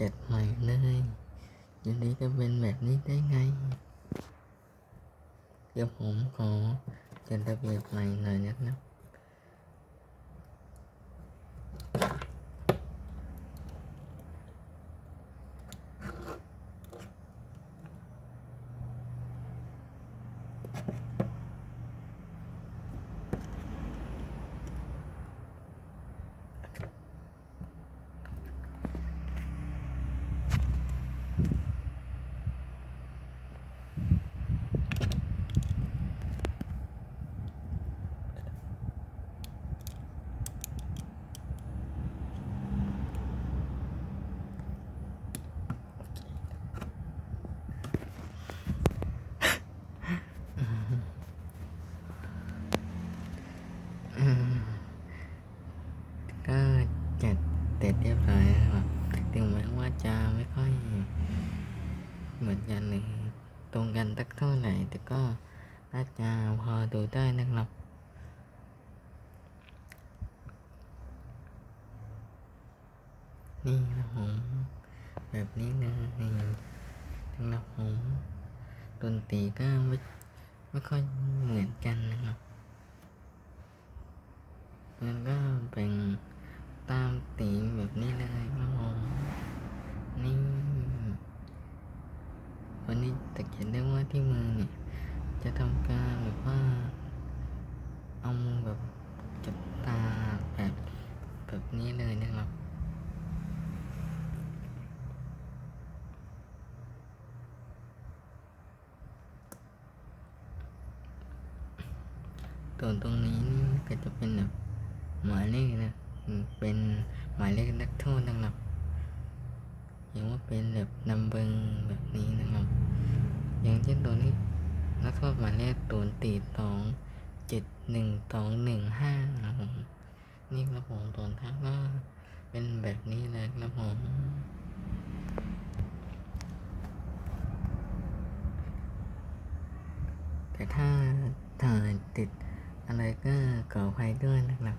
จัดใหม่เลยอยู่ดีจะเป็นแบบนี้ได้ไง เดี๋ยวผมขอจัดระเบียบใหม่หน่อยนะครับ อืมก็จัด เสร็จเรียบร้อยแล้วครับถึงแม้ว่าจะไม่ค่อย เหมือนกันหรือตรงกันสักเท่าไหร่แต่ก็น่าจะพอดูได้นะครับนี่นะผมแบบนี้เลยสำหรับผมดนตรีก็ไม่ไม่ค่อยเหมือนกันนะครับมันก็เป็นตามตีมแบบนี้เลยครับผมนี่ วันนี้ตะเกียบได้ว่าที่มือเนี่ยจะทำการแบบว่า เอามือแบบจับตาแบบแบบนี้เลยนะครับส่วตรงนี้นี่ก็จะเป็นแบบหมายเลขนะเป็นหมายเลขนักโทษนะครับ เห็นว่าเป็นแบบนำเบิงแบบนี้นะครับ อย่างเช่นตัวนี้นักโทษหมายเลขตูนตีสองเจ็ดหนึ่งสองหนึ่งห้าครับผมนี่ครับผมตัวทักก็เป็นแบบนี้เลยครับผมแต่ถ้าถ่ายติดอะไรก็ขออภัยด้วยนะครับ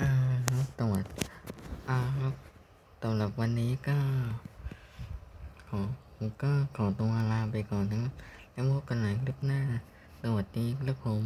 อ่าครับตรวจ อาครับสำหรับวันนี้ก็ ขอผมก็ขอตัวลาไปก่อนนะครับแล้วพบกันใหม่คลิปหน้า สวัสดีครับผม